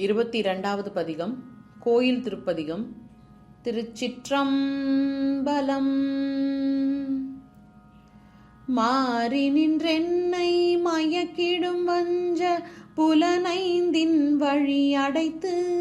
இருபத்தி இரண்டாவது பதிகம் கோயில் திருப்பதிகம் திருச்சிற்றம்பலம். மாறி நின்றென்னை மயக்கிடும் வஞ்ச புலனைந்தின் வழி அடைத்து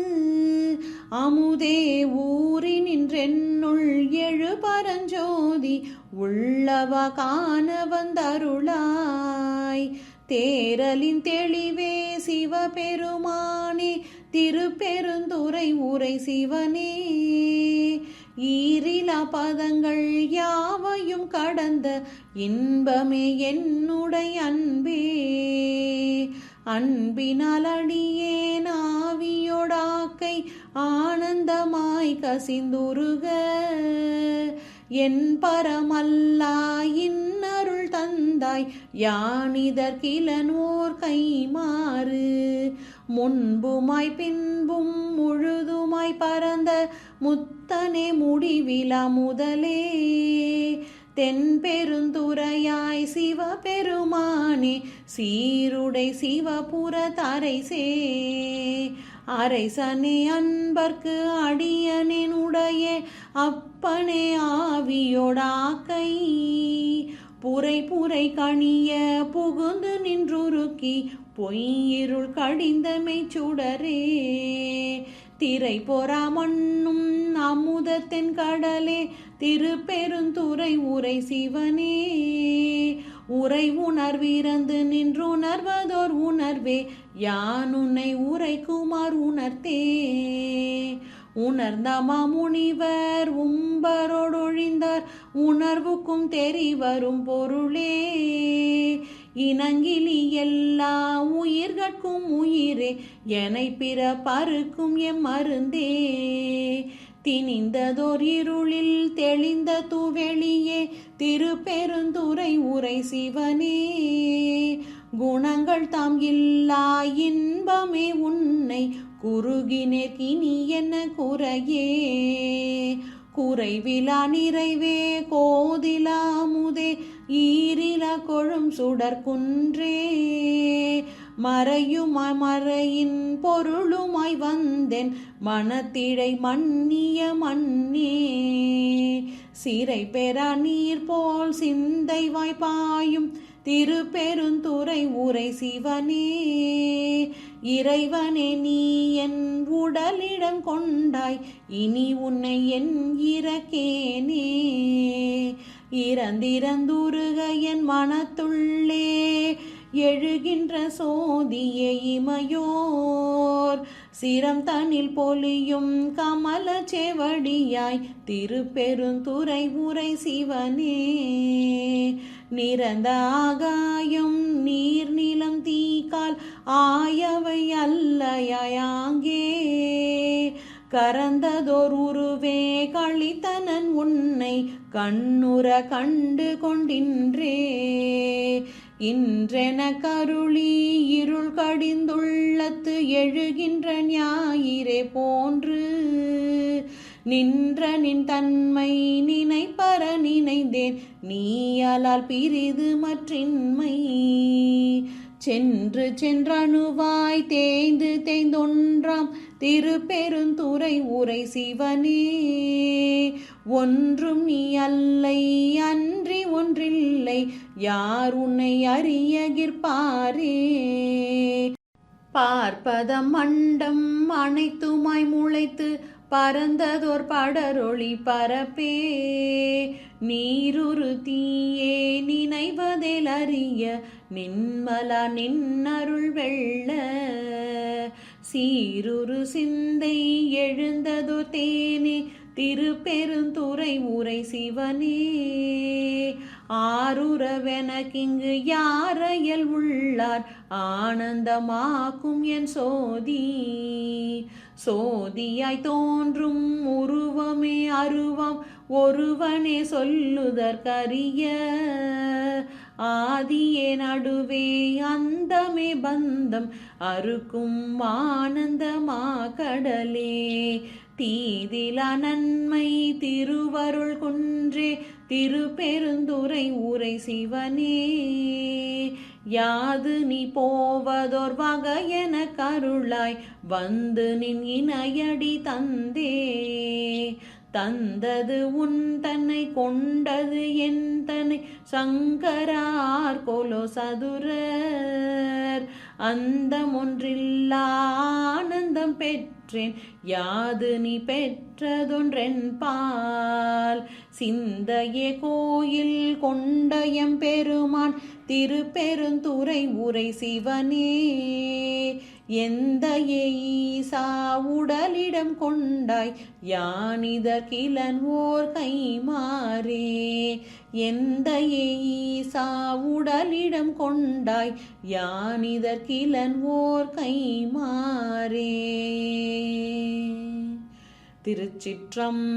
அமுதே ஊறி நின்றென்னுள் எழு பரஞ்சோதி உள்ளவ காண வந்தருளாய். தேரலின் தெளிவே சிவபெருமானே திருப்பெருந்துறை உரை சிவனே. ஈரிலா பதங்கள் யாவையும் கடந்த இன்பமே என்னுடைய அன்பே. அன்பினால் அடியேன் ஆவியோடாக்கை ஆனந்தமாய் கசிந்துருக. என் பரமல்லா இன்னருள் தந்தாய் யானிதற்கிலனோர் கைமாறு. முன்புமாய் பின்பும் முழுதுமாய் பரந்த முத்தனே முடிவிலா முதலே. தென்பெருந்துறையாய் சிவபெருமானே சீருடை சிவபுர தரைசே. அரைசனே அன்பர்க்கு அடியனினுடைய அப்பனே ஆவியோடாக்கை. புரை புரை கணிய புகுந்து நின்றுருக்கி பொய்யிருள் கடிந்தமை சுடரே திரை பொறா மண்ணும் அமுதத்தின் கடலே திருப்பெருந்துறை உரை சிவனே. உரை உணர்விறந்து நின்றுணர்வதோர் உணர்வே யான் உன்னை உரைக்குமார் உணர்த்தே. உணர்ந்த மாமுனிவர் உம்பரோடொழிந்தார். உணர்வுக்கும் தெரிவரும் பொருளே. இனங்கிலி எல்லா உயிர்கட்கும் உயிரே. எனை பிற பருக்கும் எம் மருந்தே. திணிந்ததோர் இருளில் தெளிந்த துவெளியே. திருப்பெருந்துரை உரை சிவனே. குணங்கள் தாம் இல்லா இன்பமே உன்னை குறுகினேர் கினி என்ன குறையே. குறைவிலா நிறைவே கோதிலாமுதே ஈரிலா கொழும் சுடற்குன்றே மறையுமாய் மறையின் பொருளுமாய் வந்தேன் மனத்திழை மன்னிய மன்னே. சிறை பெற நீர் போல் சிந்தை வாய்ப்பாயும் திருப்பெருந்துறை உரை சிவனே இறைவனே நீ என் உடலிடம் கொண்டாய் இனி உன்னை என் இறக்கேனே. இறந்திறந்துருக என் மனத்துள்ளே எழுகின்ற சோதிய இமையோர். சிரம் தனில் பொலியும் கமல செவடியாய் திருப்பெருந்துறை உரை சிவனே. நிறந்த ஆகாயம் நீர் நிலம் தீக்கால் ஆயவை அல்லையாங்கே. கரந்ததோர் உருவே களித்தனன் உன்னை கண்ணுற கண்டு கொண்டின்றே. இன்றென கருளி இருள் கடிந்துள்ளத்து எழுகின்ற ஞாயிறே போன்று நின்ற நின் தன்மை நினைப்பற நினைந்தேன். நீயலால் பிரிது மற்றின்மை. சென்று சென்றணுவாய் தேய்ந்து தேய்ந்தொன்றாம் திருப்பெருந்துறை உரை சிவனே. ஒன்றும் நீ அல்லை அன்றி ஒன்றில்லை. யார் உன்னை அறியகிற்பாரே? பார்ப்பத மண்டம் அனைத்துமாய் முளைத்து பரந்ததோர் படரொளி பரப்பே. நீருரு தீயே நினைவதில் அறிய நின்மலா நின்னருள் வெள்ள. சீருரு சிந்தை எழுந்ததோ தேனே திருப்பெருந்துறை உரை சிவனே. ஆருறவெனக்கிங்கு யாரையல் உள்ளார் ஆனந்தமாக்கும் என் சோதி. சோதியாய் தோன்றும் உருவமே அருவம் ஒருவனே சொல்லுதற்கரிய. ஆதியே நடுவே அந்தமே பந்தம் அறுக்கும் ஆனந்தமா கடலே தீதிலா நன்மை திருவருள் குன்றே திருப்பெருந்துறை உரை சிவனே. யாது நீ போவதோர் வகையென கருளாய் வந்து நின் இணையடி தந்தே. தந்தது உன் தன்னை கொண்டது என் தன்னை சங்கரார் கொலோ சதுரர். அந்தம் ஒன்றில்லா ஆனந்தம் பெற்றேன் யாது நீ பெற்றதொன்றென் பால். சிந்தையே கோயில் கொண்டயம் பெருமான். திருப்பெருந்துறை உரை சிவனே. எந்த ஈசா உடலிடம் கொண்டாய். யானிதற்கிலன் ஓர் கைமாறே. எந்த ஈசா உடலிடம் கொண்டாய் யானிதற்கிலன் ஓர் கைமாறே திருச்சிற்றம்பலம்